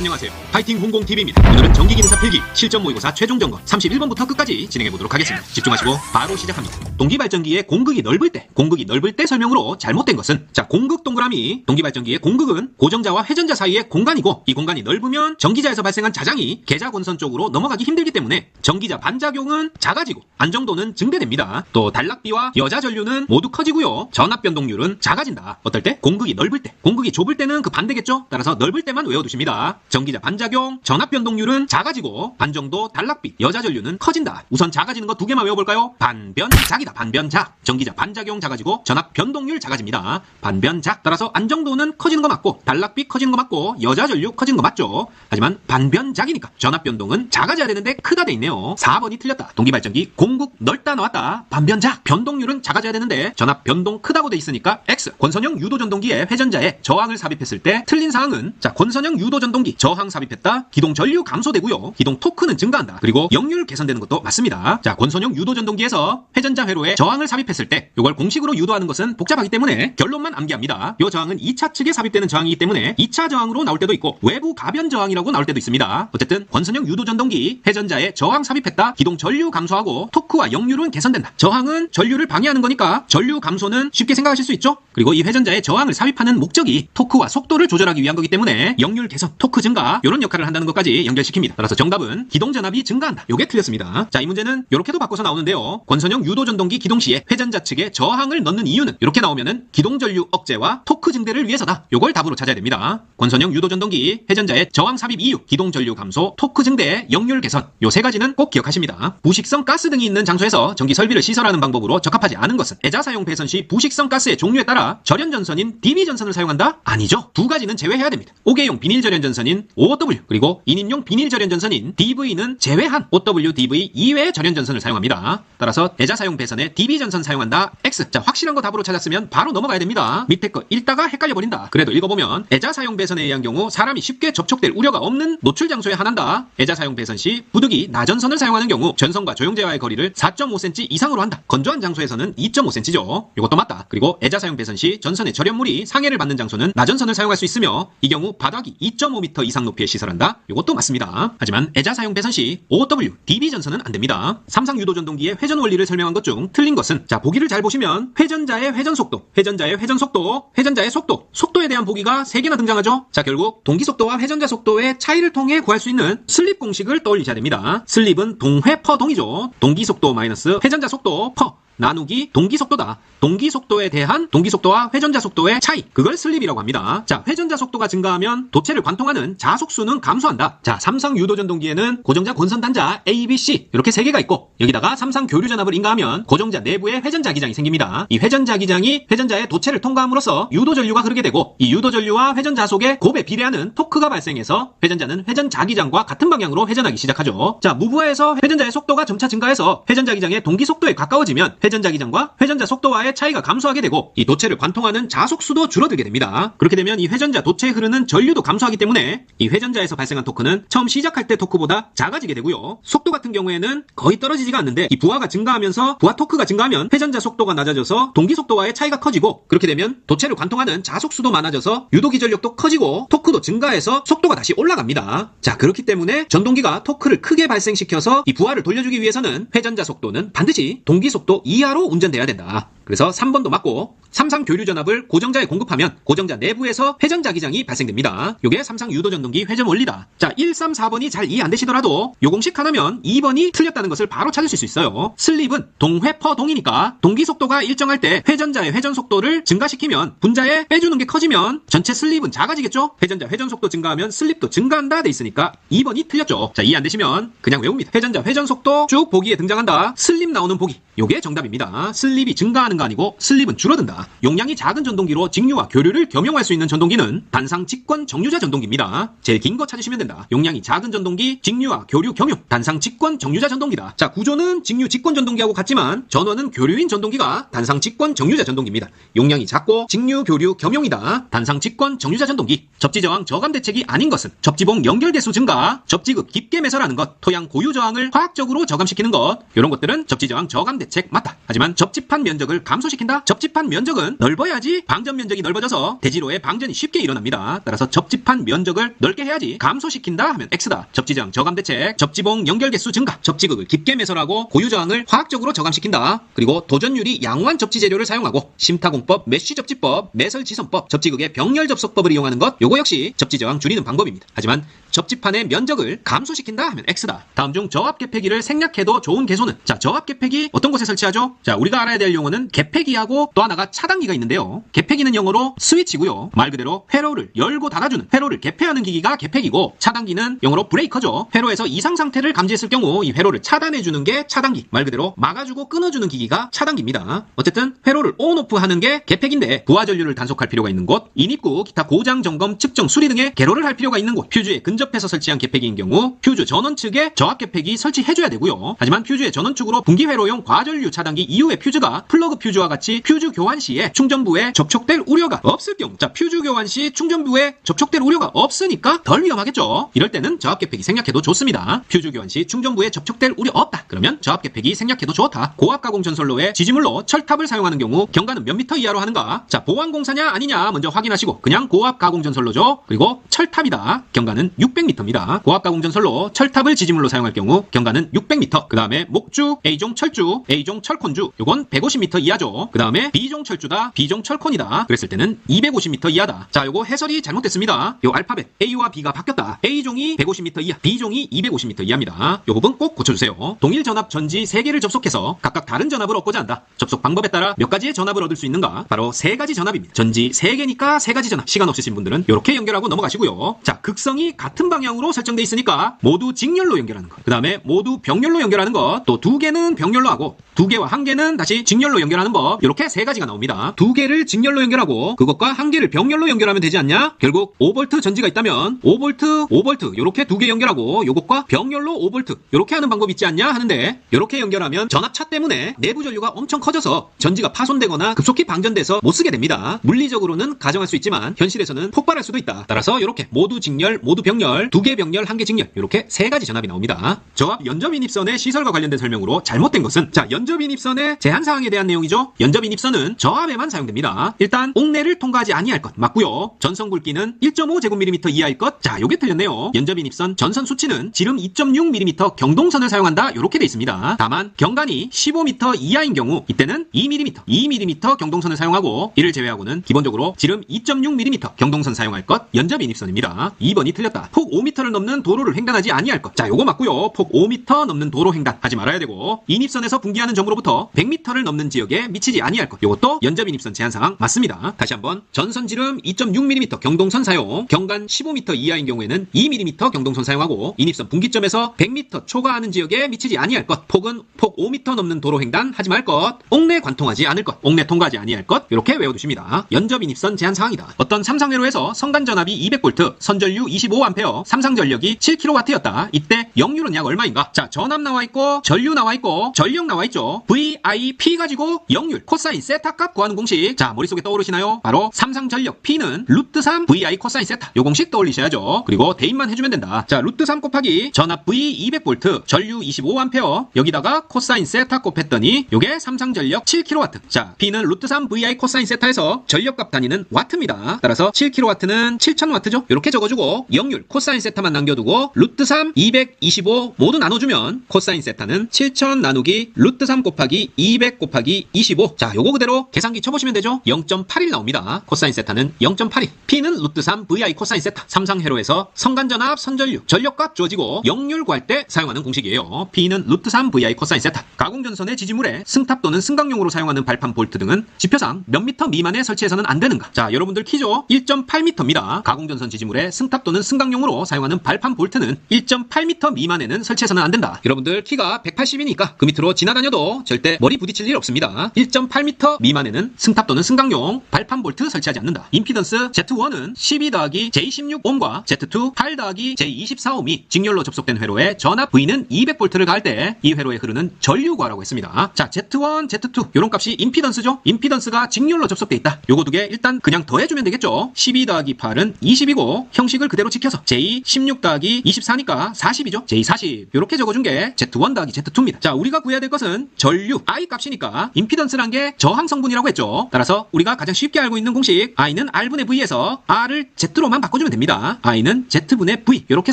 안녕하세요. 파이팅 홍공TV입니다. 오늘은 전기기능사 필기 실전 모의고사 최종 점검 31번부터 끝까지 진행해 보도록 하겠습니다. 집중하시고 바로 시작합니다. 동기발전기의 공극이 넓을 때, 공극이 넓을 때 설명으로 잘못된 것은 자, 공극 동그라미 동기발전기의 공극은 고정자와 회전자 사이의 공간이고 이 공간이 넓으면 전기자에서 발생한 자장이 계자 권선 쪽으로 넘어가기 힘들기 때문에 전기자 반작용은 작아지고 안정도는 증대됩니다. 또 단락비와 여자 전류는 모두 커지고요. 전압 변동률은 작아진다. 어떨 때? 공극이 넓을 때. 공극이 좁을 때는 그 반대겠죠? 따라서 넓을 때만 외워두십니다. 전기자 반작용, 전압 변동률은 작아지고 반정도, 단락비, 여자 전류는 커진다. 우선 작아지는 거 두 개만 외워볼까요? 반변작이다. 반변작. 전기자 반작용 작아지고 전압 변동률 작아집니다. 반변작. 따라서 안정도는 커지는 거 맞고 단락비 커지는 거 맞고 여자 전류 커지는 거 맞죠? 하지만 반변작이니까 전압 변동은 작아져야 되는데 크다 돼 있네요. 4번이 틀렸다. 동기발전기 공국 넓다 나왔다. 반변작. 변동률은 작아져야 되는데 전압 변동 크다고 돼 있으니까 X. 권선형 유도 전동기에 회전자에 저항을 삽입했을 때 틀린 사항은 자 권선형 유도 전동기 저항 삽입했다. 기동 전류 감소되고요. 기동 토크는 증가한다. 그리고 역률 개선되는 것도 맞습니다. 자 권선형 유도 전동기에서 회전자 회로에 저항을 삽입했을 때 이걸 공식으로 유도하는 것은 복잡하기 때문에 결론만 암기합니다. 이 저항은 2차 측에 삽입되는 저항이기 때문에 2차 저항으로 나올 때도 있고 외부 가변 저항이라고 나올 때도 있습니다. 어쨌든 권선형 유도 전동기 회전자에 저항 삽입했다. 기동 전류 감소하고 토크와 역률은 개선된다. 저항은 전류를 방해하는 거니까 전류 감소는 쉽게 생각하실 수 있죠? 그리고 이 회전자에 저항을 삽입하는 목적이 토크와 속도를 조절하기 위한 거기 때문에 역률 개선, 토크 증가 이런 역할을 한다는 것까지 연결시킵니다. 따라서 정답은 기동 전압이 증가한다. 요게 틀렸습니다. 자, 이 문제는 이렇게도 바꿔서 나오는데요. 권선형 유도 전동기 기동 시에 회전자 측에 저항을 넣는 이유는 이렇게 나오면은 기동 전류 억제와 토크 증대를 위해서다. 요걸 답으로 찾아야 됩니다. 권선형 유도 전동기 회전자의 저항 삽입 이유, 기동 전류 감소, 토크 증대, 역률 개선 요 세 가지는 꼭 기억하십니다. 부식성 가스 등이 있는 장소에서 전기 설비를 시설하는 방법으로 적합하지 않은 것은 애자 사용 배선 시 부식성 가스의 종류에 따라 절연 전선인 DB 전선을 사용한다? 아니죠. 두 가지는 제외해야 됩니다. 5개용 비닐 절연 전선인 OW 그리고 2인용 비닐 절연 전선인 DV는 제외한 OW, DV 이외의 절연 전선을 사용합니다. 따라서 애자 사용 배선에 DB 전선 사용한다. X. 자, 확실한 거 답으로 찾았으면 바로 넘어가야 됩니다. 밑에 거 읽다가 헷갈려 버린다. 그래도 읽어보면 애자 사용 배선에 의한 경우 사람이 쉽게 접촉될 우려가 없는 노출 장소에 한한다. 애자 사용 배선 시 부득이 나전선을 사용하는 경우 전선과 조영제와의 거리를 4.5cm 이상으로 한다. 건조한 장소에서는 2.5cm죠. 이것도 맞다. 그리고 애자 사용 배선 시 전선의 절연물이 상해를 받는 장소는 나전선을 사용할 수 있으며 이 경우 바닥이 2.5m 이상 높이에 시설한다. 이것도 맞습니다. 하지만 애자 사용 배선 시 OW, DB 전선은 안 됩니다. 삼상 유도 전동기의 회전 원리를 설명한 것 중 틀린 것은 자 보기를 잘 보시면 회전자의 회전 속도, 회전자의 회전 속도, 회전자의 속도, 속도에 대한 보기가 3개나 등장하죠. 자 결국 동기 속도와 회전자 속도의 차이를 통해 구할 수 있는 슬립 공식을 떠올리셔야 됩니다. 슬립은 동회 퍼 동이죠. 동기 속도 마이너스 회전자 속도 퍼 나누기 동기 속도다. 동기 속도에 대한 동기 속도와 회전자 속도의 차이. 그걸 슬립이라고 합니다. 자, 회전자 속도가 증가하면 도체를 관통하는 자속수는 감소한다. 자, 삼상 유도 전동기에는 고정자 권선 단자 A, B, C 이렇게 세 개가 있고 여기다가 삼상 교류 전압을 인가하면 고정자 내부에 회전자 기장이 생깁니다. 이 회전자 기장이 회전자의 도체를 통과함으로써 유도 전류가 흐르게 되고 이 유도 전류와 회전자 속의 곱에 비례하는 토크가 발생해서 회전자는 회전자 기장과 같은 방향으로 회전하기 시작하죠. 자, 무브화에서 회전자의 속도가 점차 증가해서 회전자 기장의 동기 속도에 가까워지면 회전자 기장과 회전자 속도와의 차이가 감소하게 되고 이 도체를 관통하는 자속수도 줄어들게 됩니다. 그렇게 되면 이 회전자 도체에 흐르는 전류도 감소하기 때문에 이 회전자에서 발생한 토크는 처음 시작할 때 토크보다 작아지게 되고요. 속도 같은 경우에는 거의 떨어지지가 않는데 이 부하가 증가하면서 부하 토크가 증가하면 회전자 속도가 낮아져서 동기 속도와의 차이가 커지고 그렇게 되면 도체를 관통하는 자속수도 많아져서 유도 기전력도 커지고 토크도 증가해서 속도가 다시 올라갑니다. 자 그렇기 때문에 전동기가 토크를 크게 발생시켜서 이 부하를 돌려주기 위해서는 회전자 속도는 반드시 동기 속도 이하로 운전돼야 된다. 그래서 3번도 맞고 삼상 교류 전압을 고정자에 공급하면 고정자 내부에서 회전 자 기장이 발생됩니다. 요게 삼상 유도 전동기 회전 원리다. 자, 1, 3, 4번이 잘 이해 안 되시더라도 요 공식 하나면 2번이 틀렸다는 것을 바로 찾으실 수 있어요. 슬립은 동회 퍼 동이니까 동기 속도가 일정할 때 회전자의 회전 속도를 증가시키면 분자에 빼주는 게 커지면 전체 슬립은 작아지겠죠? 회전자 회전 속도 증가하면 슬립도 증가한다 돼 있으니까 2번이 틀렸죠. 자, 이해 안 되시면 그냥 외웁니다. 회전자 회전 속도 쭉 보기에 등장한다. 슬립 나오는 보기. 요게 정답 입니다. 슬립이 증가하는 거 아니고 슬립은 줄어든다. 용량이 작은 전동기로 직류와 교류를 겸용할 수 있는 전동기는 단상 직권 정류자 전동기입니다. 제일 긴 거 찾으시면 된다. 용량이 작은 전동기, 직류와 교류 겸용, 단상 직권 정류자 전동기다. 자, 구조는 직류 직권 전동기하고 같지만 전원은 교류인 전동기가 단상 직권 정류자 전동기입니다. 용량이 작고 직류 교류 겸용이다. 단상 직권 정류자 전동기. 접지 저항 저감 대책이 아닌 것은 접지봉 연결 대수 증가, 접지극 깊게 매설하는 것, 토양 고유 저항을 화학적으로 저감시키는 것, 이런 것들은 접지 저항 저감 대책 맞다. 틀렸다. 하지만 접집한 면적을 감소시킨다? 접집한 면적은 넓어야지 방전 면적이 넓어져서 대지로의 방전이 쉽게 일어납니다. 따라서 접집한 면적을 넓게 해야지 감소시킨다 하면 X다. 접지저항 저감 대책, 접지봉 연결 개수 증가, 접지극을 깊게 매설하고 고유 저항을 화학적으로 저감시킨다. 그리고 도전율이 양호한 접지 재료를 사용하고 심타공법, 메쉬 접지법, 매설 지선법, 접지극의 병렬 접속법을 이용하는 것 요거 역시 접지 저항 줄이는 방법입니다. 하지만 접지판의 면적을 감소시킨다 하면 X다. 다음 중 저압 개폐기를 생략해도 좋은 개소는 자 저압 개폐기 어떤 곳에 설치하죠? 자 우리가 알아야 될 용어는 개폐기하고 또 하나가 차단기가 있는데요. 개폐기는 영어로 스위치고요. 말 그대로 회로를 열고 닫아주는 회로를 개폐하는 기기가 개폐기고 차단기는 영어로 브레이커죠. 회로에서 이상 상태를 감지했을 경우 이 회로를 차단해주는 게 차단기. 말 그대로 막아주고 끊어주는 기기가 차단기입니다. 어쨌든 회로를 온오프 하는 게 개폐기인데 부하 전류를 단속할 필요가 있는 곳, 인입구, 기타 고장 점검, 측정, 수리 등의 개로를 할 필요가 있는 곳, 퓨즈에 근접해서 설치한 개폐기인 경우 퓨즈 전원 측에 저압 개폐기 설치해줘야 되고요. 하지만 퓨즈의 전원 측으로 분기 회로용 과전류 차단 기 이후의 퓨즈가 플러그 퓨즈와 같이 퓨즈 교환 시에 충전부에 접촉될 우려가 없을 경우, 자 퓨즈 교환 시 충전부에 접촉될 우려가 없으니까 덜 위험하겠죠. 이럴 때는 저압 개폐기 생략해도 좋습니다. 퓨즈 교환 시 충전부에 접촉될 우려 없다. 그러면 저압 개폐기 생략해도 좋다. 고압 가공 전선로에 지지물로 철탑을 사용하는 경우 경과는 몇 미터 이하로 하는가? 자 보안 공사냐 아니냐 먼저 확인하시고 그냥 고압 가공 전선로죠. 그리고 철탑이다. 경과는 600m입니다. 고압 가공 전선로 철탑을 지지물로 사용할 경우 경과는 600m. 그 다음에 목주, A종 철주, A종 철 콘주 요건 150m 이하죠. 그 다음에 B종 철주다, B종 철콘이다. 그랬을 때는 250m 이하다. 자 요거 해설이 잘못됐습니다. 요 알파벳 A와 B가 바뀌었다. A종이 150m 이하, B종이 250m 이하입니다. 요 부분 꼭 고쳐주세요. 동일 전압 전지 3개를 접속해서 각각 다른 전압을 얻고자 한다. 접속 방법에 따라 몇 가지의 전압을 얻을 수 있는가? 바로 세 가지 전압입니다. 전지 3개니까 세 가지 전압. 시간 없으신 분들은 이렇게 연결하고 넘어가시고요. 자, 극성이 같은 방향으로 설정돼 있으니까 모두 직렬로 연결하는 것. 그 다음에 모두 병렬로 연결하는 것. 또 두 개는 병렬로 하고 두 개와 한 개는 다시 직렬로 연결하는 법. 이렇게 세 가지가 나옵니다. 두 개를 직렬로 연결하고 그것과 한 개를 병렬로 연결하면 되지 않냐? 결국 5V 전지가 있다면 5V, 5V 이렇게 두 개 연결하고 요것과 병렬로 5V 이렇게 하는 방법 있지 않냐 하는데 이렇게 연결하면 전압차 때문에 내부 전류가 엄청 커져서 전지가 파손되거나 급속히 방전돼서 못 쓰게 됩니다. 물리적으로는 가정할 수 있지만 현실에서는 폭발할 수도 있다. 따라서 이렇게 모두 직렬, 모두 병렬, 두 개 병렬, 한 개 직렬 이렇게 세 가지 전압이 나옵니다. 저압 연접인입선의 시설과 관련된 설명으로 잘못된 것은 자 연접인입선 의 제한 사항에 대한 내용이죠. 연접 인입선은 저압에만 사용됩니다. 일단 옥내를 통과하지 아니할 것 맞고요. 전선 굵기는 1.5제곱밀리미터 이하일 것. 자 요게 틀렸네요. 연접 인입선 전선 수치는 지름 2.6mm 경동선을 사용한다 이렇게 돼 있습니다. 다만 경간이 15m 이하인 경우 이때는 2mm, 2mm 경동선을 사용하고 이를 제외하고는 기본적으로 지름 2.6mm 경동선 사용할 것 연접 인입선입니다. 2번이 틀렸다. 폭 5m를 넘는 도로를 횡단하지 아니할 것. 자 요거 맞고요. 폭 5m 넘는 도로 횡단 하지 말아야 되고 인입선에서 분기하는 점으로부터 100m를 넘는 지역에 미치지 아니할 것. 요것도 연접 인입선 제한 사항 맞습니다. 다시 한번 전선 지름 2.6mm 경동선 사용 경간 15m 이하인 경우에는 2mm 경동선 사용하고 인입선 분기점에서 100m 초과하는 지역에 미치지 아니할 것. 폭은 폭 5m 넘는 도로 횡단 하지 말 것. 옥내 관통하지 않을 것. 옥내 통과하지 아니할 것. 이렇게 외워두십니다. 연접 인입선 제한 사항이다. 어떤 삼상회로에서 성간 전압이 200V, 선전류 25A, 삼상 전력이 7kW였다. 이때 역률은 약 얼마인가? 자, 전압 나와 있고 전류 나와 있고 전력 나와 있죠. VIP 가지고 역률 코사인 세타 값 구하는 공식. 자, 머릿속에 떠오르시나요? 바로 삼상 전력 P는 루트 3 VI 코사인 세타. 요 공식 떠올리셔야죠. 그리고 대입만 해주면 된다. 자, 루트 3 곱하기 전압 V 200V, 전류 25A 여기다가 코사인 세타 곱했더니 요게 삼상 전력 7kW. 자, P는 루트 3 VI 코사인 세타에서 전력값 단위는 와트입니다. 따라서 7kW는 7000W죠. 이렇게 적어주고 역률 코사인 세타만 남겨두고 루트 3 225 모두 나눠주면 코사인 세타는 7000 나누기 루트 3 곱하기 200 곱하기 25. 자, 요거 그대로 계산기 쳐보시면 되죠. 0.81 나옵니다. 코사인 세타는 0.81. P는 루트 3 VI 코사인 세타. 삼상 회로에서 성간전압 선전류 전력값 주어지고 역률 구할 때 사용하는 공식이에요. P는 루트 3 VI 코사인 세타. 가공전선의 지지물에 승탑 또는 승강용으로 사용하는 발판 볼트 등은 지표상 몇 미터 미만에 설치해서는 안 되는가? 자, 여러분들 키죠? 1.8m입니다. 가공전선 지지물에 승탑 또는 승강용으로 사용하는 발판 볼트는 1.8m 미만에는 설치해서는 안 된다. 여러분들 키가 180이니까 그 밑으로 지나다녀도 절대 머리 부딪힐 일 없습니다. 1.8m 미만에는 승탑 또는 승강용 발판 볼트 설치하지 않는다. 임피던스 Z1은 12 더하기 J16옴과 Z2 8 더하기 J24옴이 직렬로 접속된 회로에 전압 V는 200V를 가할 때 이 회로에 흐르는 전류 구하라고 했습니다. 자, Z1, Z2 요런 값이 임피던스죠? 임피던스가 직렬로 접속돼 있다. 요거 두 개 일단 그냥 더해주면 되겠죠? 12 더하기 8은 20이고 형식을 그대로 지켜서 J 16 더하기 24니까 40이죠? J 40 이렇게 적어준 게 Z1 더하기 Z2입니다. 자 우리가 구해야 될 것은 전류 전류 I 값이니까 임피던스란 게 저항 성분이라고 했죠. 따라서 우리가 가장 쉽게 알고 있는 공식 I는 R분의 V에서 R을 Z로만 바꿔주면 됩니다. I는 Z분의 V 이렇게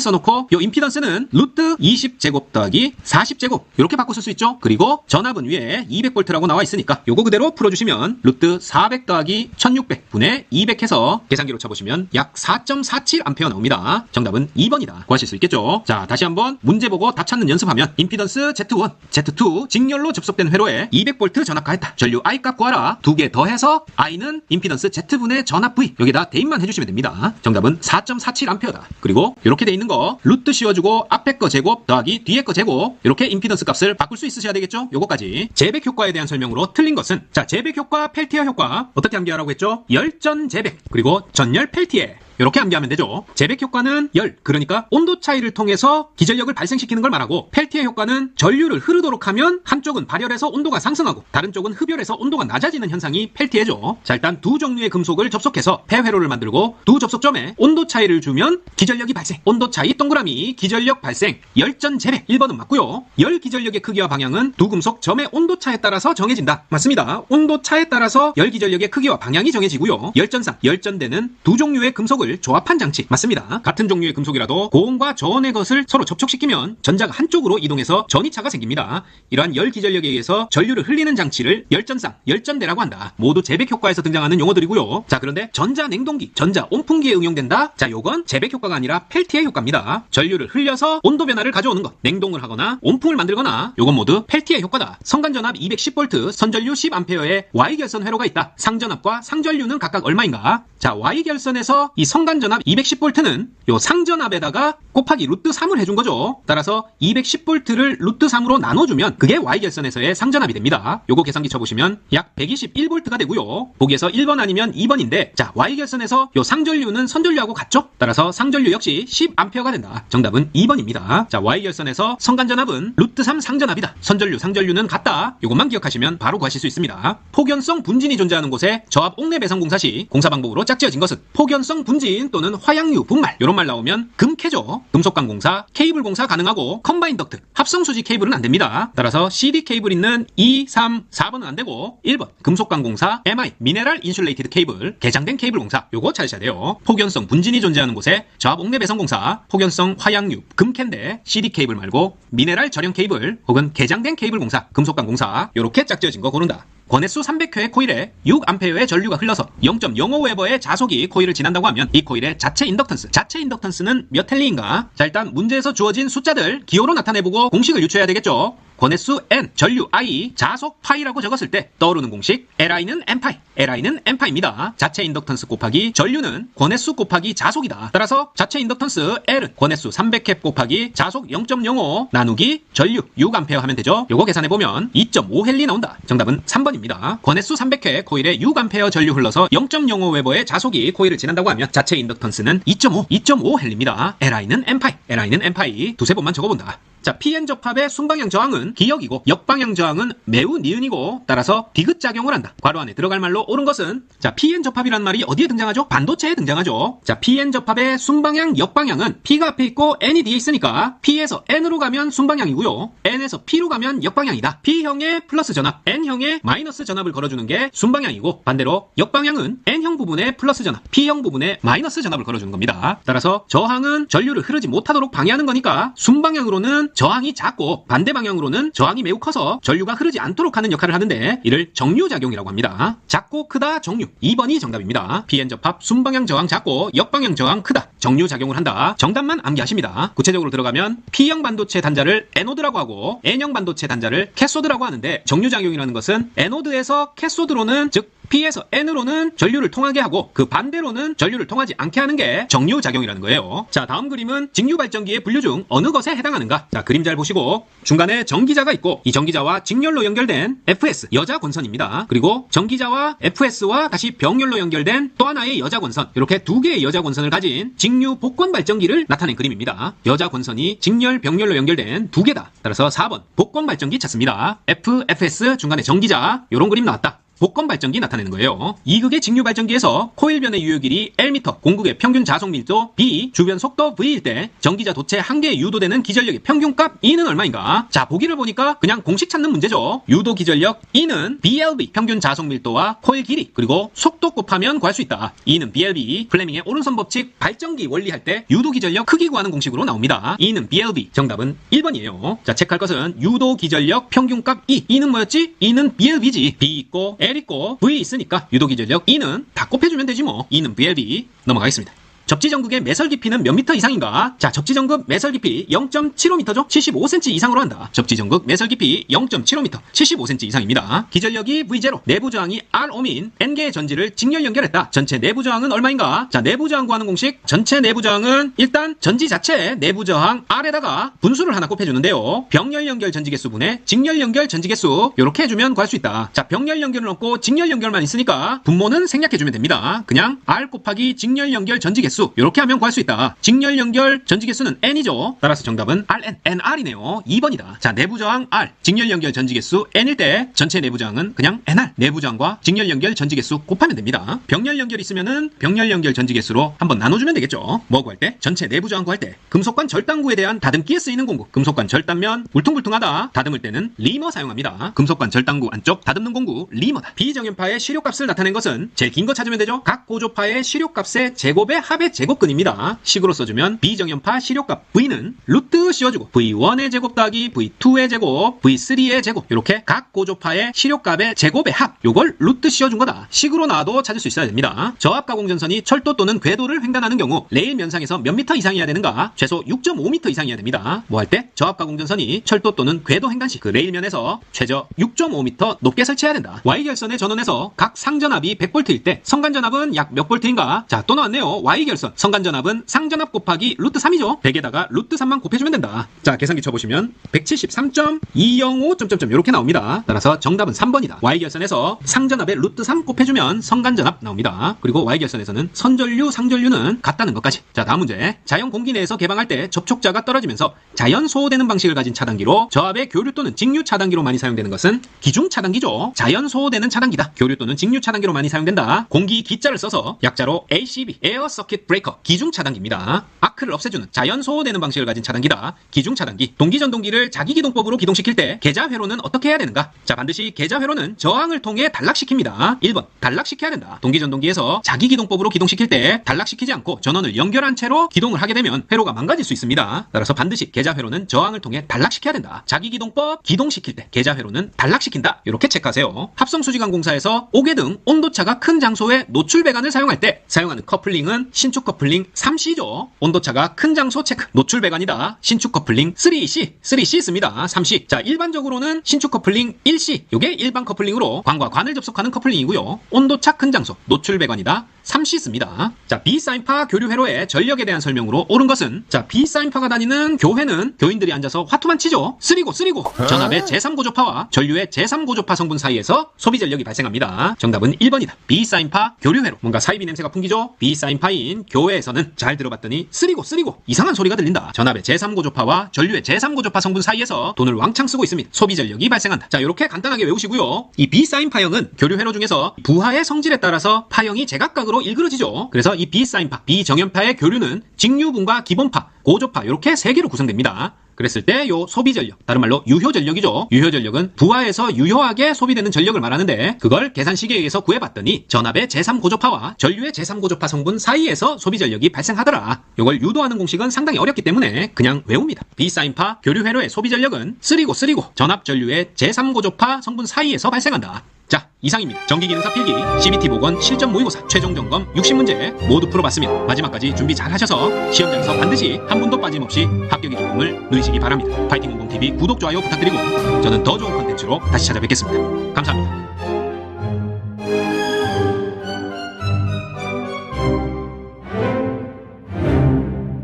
써놓고 요 임피던스는 루트 20제곱 더하기 40제곱 이렇게 바꿔 쓸 수 있죠. 그리고 전압은 위에 200V라고 나와 있으니까 요거 그대로 풀어주시면 루트 400 더하기 1600분의 200 해서 계산기로 쳐보시면 약 4.47A 나옵니다. 정답은 2번이다. 구하실 수 있겠죠. 자 다시 한번 문제 보고 답 찾는 연습하면 임피던스 Z1, Z2 직렬로 접속 된 회로에 200V 전압 가했다. 전류 I 값 구하라. 두 개 더해서 I는 임피던스 Z분의 전압 V 여기다 대입만 해주시면 됩니다. 정답은 4.47A다. 그리고 이렇게 돼 있는 거 루트 씌워주고 앞에 거 제곱 더하기 뒤에 거 제곱 이렇게 임피던스 값을 바꿀 수 있으셔야 되겠죠? 요거까지 재백 효과에 대한 설명으로 틀린 것은 자 재백 효과 펠티어 효과 어떻게 암기하라고 했죠? 열전 재백 그리고 전열 펠티에 이렇게 암기하면 되죠. 재백 효과는 열, 그러니까 온도 차이를 통해서 기전력을 발생시키는 걸 말하고 펠티의 효과는 전류를 흐르도록 하면 한쪽은 발열해서 온도가 상승하고 다른 쪽은 흡열해서 온도가 낮아지는 현상이 펠티해죠. 자, 일단 두 종류의 금속을 접속해서 폐회로를 만들고 두 접속점에 온도 차이를 주면 기전력이 발생. 온도 차이 동그라미 기전력 발생. 열전 재백 1번은 맞고요. 열 기전력의 크기와 방향은 두 금속 점의 온도 차에 따라서 정해진다. 맞습니다. 온도 차에 따라서 열 기전력의 크기와 방향이 정해지고요. 열전상 열전되는 두 종류의 금속을 조합한 장치 맞습니다. 같은 종류의 금속이라도 고온과 저온의 것을 서로 접촉시키면 전자가 한쪽으로 이동해서 전이차가 생깁니다. 이러한 열 기전력에 의해서 전류를 흘리는 장치를 열전상 열전대라고 한다. 모두 재백 효과에서 등장하는 용어들이고요. 자 그런데 전자 냉동기, 전자 온풍기에 응용된다. 자 요건 재백 효과가 아니라 펠티의 효과입니다. 전류를 흘려서 온도 변화를 가져오는 것, 냉동을 하거나 온풍을 만들거나 요건 모두 펠티의 효과다. 성간전압 210V, 선전류 10A의 Y 결선 회로가 있다. 상전압과 상전류는 각각 얼마인가? 자 Y 결선에서 이 성 간전압 210V는 요 상전압에다가 곱하기 루트 3을 해준 거죠. 따라서 210V를 루트 3으로 나눠주면 그게 Y결선에서의 상전압이 됩니다. 요거 계산기 쳐보시면 약 121V가 되고요. 보기에서 1번 아니면 2번인데 자 Y결선에서 요 상전류는 선전류하고 같죠? 따라서 상전류 역시 10A가 된다. 정답은 2번입니다. 자 Y결선에서 성간전압은 루트 3 상전압이다. 선전류, 상전류는 같다. 요것만 기억하시면 바로 구하실 수 있습니다. 폭연성 분진이 존재하는 곳에 저압 옥내 배선 공사 시 공사 방법으로 짝지어진 것은 폭연성 분진 또는 화양유 분말 이런 말 나오면 금캐죠. 금속강 공사, 케이블 공사 가능하고 컴바인 덕트, 합성 수지 케이블은 안 됩니다. 따라서 CD 케이블 있는 2, 3, 4번은 안 되고 1번 금속강 공사, MI 미네랄 인슐레이티드 케이블, 개장된 케이블 공사 요거 찾으셔야 돼요. 폭연성 분진이 존재하는 곳에 저압 옥내 배선 공사, 폭연성 화양유 금캔데 CD 케이블 말고 미네랄 절연 케이블 혹은 개장된 케이블 공사, 금속강 공사 요렇게 짝지어진 거 고른다. 권해수 300회의 코일에 6A의 전류가 흘러서 0.05웨버의 자속이 코일을 지난다고 하면 이 코일의 자체 인덕턴스, 자체 인덕턴스는 몇 헬리인가? 자 일단 문제에서 주어진 숫자들 기호로 나타내보고 공식을 유추해야 되겠죠. 권해수 n, 전류 i, 자속 파이라고 적었을 때 떠오르는 공식 li는 n파이, li는 n파입니다. 자체 인덕턴스 곱하기 전류는 권해수 곱하기 자속이다. 따라서 자체 인덕턴스 L은 권해수 300캡 곱하기 자속 0.05 나누기 전류 6A 하면 되죠. 요거 계산해 보면 2.5헬리 나온다. 정답은 3번입니다. 권해수 300회 코일에 6A 전류 흘러서 0.05 웨버의 자속이 코일을 지난다고 하면 자체 인덕턴스는 2.5, 2.5헬리입니다. li는 n파이, li는 n파이 두세 번만 적어본다. 자, PN 접합의 순방향 저항은 기역이고 역방향 저항은 매우 니은이고 따라서 디귿 작용을 한다. 괄호 안에 들어갈 말로 옳은 것은 자, PN 접합이란 말이 어디에 등장하죠? 반도체에 등장하죠. 자, PN 접합의 순방향 역방향은 P가 앞에 있고 N이 뒤에 있으니까 P에서 N으로 가면 순방향이고요. N에서 P로 가면 역방향이다. P형의 플러스 전압, N형의 마이너스 전압을 걸어주는 게 순방향이고 반대로 역방향은 N형 부분에 플러스 전압, P형 부분에 마이너스 전압을 걸어주는 겁니다. 따라서 저항은 전류를 흐르지 못하도록 방해하는 거니까 순방향으로는 저항이 작고 반대 방향으로는 저항이 매우 커서 전류가 흐르지 않도록 하는 역할을 하는데 이를 정류작용이라고 합니다. 작고 크다 정류 2번이 정답입니다. PN 접합 순방향 저항 작고 역방향 저항 크다 정류작용을 한다. 정답만 암기하십니다. 구체적으로 들어가면 P형 반도체 단자를 에노드라고 하고 N형 반도체 단자를 캐소드라고 하는데 정류작용이라는 것은 에노드에서 캐소드로는 즉 P에서 N으로는 전류를 통하게 하고 그 반대로는 전류를 통하지 않게 하는 게 정류작용이라는 거예요. 자 다음 그림은 직류발전기의 분류 중 어느 것에 해당하는가? 자 그림 잘 보시고 중간에 전기자가 있고 이 전기자와 직렬로 연결된 FS 여자 권선입니다. 그리고 전기자와 FS와 다시 병렬로 연결된 또 하나의 여자 권선 이렇게 두 개의 여자 권선을 가진 직류 복권 발전기를 나타낸 그림입니다. 여자 권선이 직렬 병렬로 연결된 두 개다. 따라서 4번 복권 발전기 찾습니다. F, FS 중간에 전기자 이런 그림 나왔다. 복권 발전기 나타내는 거예요. 2극의 직류 발전기에서 코일 변의 유효 길이 Lm, 공극의 평균 자속 밀도 B, 주변 속도 V일 때 전기자 도체 한 개에 유도되는 기전력의 평균값 E는 얼마인가? 자, 보기를 보니까 그냥 공식 찾는 문제죠. 유도 기전력 E는 BLB 평균 자속 밀도와 코일 길이 그리고 속도 곱하면 구할 수 있다. E는 BLB 플레밍의 오른손 법칙 발전기 원리할 때 유도 기전력 크기 구하는 공식으로 나옵니다. E는 BLB 정답은 1번이에요. 자, 체크할 것은 유도 기전력 평균값 E. E는 뭐였지? E는 BLB지. B 있고 L 있고 V 있으니까 유도 기 전력 E는 다 곱해주면 되지 뭐. E는 BLB 넘어가겠습니다. 접지 전극의 매설 깊이는 몇 미터 이상인가? 자, 접지 전극 매설 깊이 0.75m죠? 75cm 이상으로 한다. 접지 전극 매설 깊이 0.75m, 75cm 이상입니다. 기전력이 V0, 내부 저항이 R5민 N개의 전지를 직렬 연결했다. 전체 내부 저항은 얼마인가? 자, 내부 저항 구하는 공식. 전체 내부 저항은 일단 전지 자체 내부 저항 R에다가 분수를 하나 곱해주는데요. 병렬 연결 전지 개수 분의 직렬 연결 전지 개수 이렇게 해주면 구할 수 있다. 자, 병렬 연결은 없고 직렬 연결만 있으니까 분모는 생략해주면 됩니다. 그냥 R 곱하기 직렬 연결 전지 개수 이렇게 하면 구할 수 있다. 직렬 연결 전지 개수는 N이죠. 따라서 정답은 RN, NR이네요. 2번이다. 자, 내부 저항 R, 직렬 연결 전지 개수 N일 때 전체 내부 저항은 그냥 NR, 내부 저항과 직렬 연결 전지 개수 곱하면 됩니다. 병렬 연결 있으면은 병렬 연결 전지 개수로 한번 나눠주면 되겠죠. 뭐 구할 때? 전체 내부 저항 구할 때. 금속관 절단구에 대한 다듬기에 쓰이는 공구. 금속관 절단면 울퉁불퉁하다. 다듬을 때는 리머 사용합니다. 금속관 절단구 안쪽 다듬는 공구 리머다. 비정연파의 시료값을 나타낸 것은 제일 긴 거 찾으면 되죠. 각 고조파의 시료값의 제곱의 합의 제곱근입니다. 식으로 써주면 비정연파 시료값 V는 루트 씌워주고 V1의 제곱 더하기 V2의 제곱, V3의 제곱 이렇게 각 고조파의 시료값의 제곱의 합 요걸 루트 씌워준 거다. 식으로 나와도 찾을 수 있어야 됩니다. 저압 가공전선이 철도 또는 궤도를 횡단하는 경우 레일 면상에서 몇 미터 이상이어야 되는가? 최소 6.5m 이상이어야 됩니다. 뭐 할 때? 저압 가공전선이 철도 또는 궤도 횡단 시 그 레일면에서 최저 6.5m 높게 설치해야 된다. Y결선의 전원에서 각 상전압이 100V일 때 성간전압은 약 몇 볼트인가? 자, 또 나왔네요. Y결선. 성간전압은 상전압 곱하기 루트 3이죠. 100에다가 루트 3만 곱해주면 된다. 자, 계산기 쳐보시면 173.205 점점점 이렇게 나옵니다. 따라서 정답은 3번이다. Y결선에서 상전압에 루트 3 곱해주면 성간전압 나옵니다. 그리고 Y결선에서는 선전류, 상전류는 같다는 것까지. 자, 다음 문제. 자연 공기 내에서 개방할 때 접촉자가 떨어지면서 자연 소호되는 방식을 가진 차단기로 저압의 교류 또는 직류 차단기로 많이 사용되는 것은 기중 차단기죠. 자연 소호되는 차단기다. 교류 또는 직류 차단기로 많이 사용된다. 공기 기자를 써서 약자로 ACB, 에어 서킷 브레이커, 기중 차단기입니다. 아크를 없애주는 자연 소호되는 방식을 가진 차단기다. 기중 차단기. 동기 전동기를 자기 기동법으로 기동시킬 때 계좌 회로는 어떻게 해야 되는가? 자, 반드시 계좌 회로는 저항을 통해 단락시킵니다. 1번, 단락시켜야 된다. 동기 전동기에서 자기 기동법으로 기동시킬 때 단락시키지 않고 전원을 연결한 채로 기동을 하게 되면 회로가 망가질 수 있습니다. 따라서 반드시 계좌 회로는 저항을 통해 단락시켜야 된다. 자기 기동법 기동시킬 때 계좌 회로는 단락시킨다. 이렇게 체크하세요. 합성 수지관 공사에서 옥외 등 온도차가 큰 장소에 노출 배관을 사용할 때 사용하는 커플링은 신축 커플링 3C죠. 온도차가 큰 장소 체크. 노출 배관이다. 신축 커플링 3C. 3C 있습니다. 3C. 자, 일반적으로는 신축 커플링 1C. 요게 일반 커플링으로 관과 관을 접속하는 커플링이고요. 온도차 큰 장소. 노출 배관이다. 3C 있습니다. 자, B사인파 교류 회로의 전력에 대한 설명으로 옳은 것은 자, B사인파가 다니는 교회는 교인들이 앉아서 화투만 치죠. 쓰리고 쓰리고 전압의 제3고조파와 전류의 제3고조파 성분 사이에서 소비 전력이 발생합니다. 정답은 1번이다. B사인파 교류 회로. 뭔가 사이비 냄새가 풍기죠. B사인파인 교회에서는 잘 들어봤더니 쓰리고 쓰리고 이상한 소리가 들린다. 전압의 제3고조파와 전류의 제3고조파 성분 사이에서 돈을 왕창 쓰고 있습니다. 소비 전력이 발생한다. 자, 이렇게 간단하게 외우시고요. 이 B사인 파형은 교류 회로 중에서 부하의 성질에 따라서 파형이 제각각으로 일그러지죠. 그래서 이 B사인파, B정연파의 교류는 직류분과 기본파, 고조파 이렇게 세 개로 구성됩니다. 그랬을 때 요 소비 전력, 다른 말로 유효 전력이죠. 유효 전력은 부하에서 유효하게 소비되는 전력을 말하는데 그걸 계산식에 의해서 구해봤더니 전압의 제3고조파와 전류의 제3고조파 성분 사이에서 소비 전력이 발생하더라. 요걸 유도하는 공식은 상당히 어렵기 때문에 그냥 외웁니다. B사인파 교류 회로의 소비 전력은 쓰리고 쓰리고 전압 전류의 제3고조파 성분 사이에서 발생한다. 자, 이상입니다. 전기기능사 필기, CBT 보건 실전 모의고사 최종 점검 60문제 모두 풀어봤습니다. 마지막까지 준비 잘 하셔서 시험장에서 반드시 한 분도 빠짐없이 합격의 기쁨을 누리시기 바랍니다. 파이팅 공공TV 구독, 좋아요 부탁드리고 저는 더 좋은 컨텐츠로 다시 찾아뵙겠습니다. 감사합니다.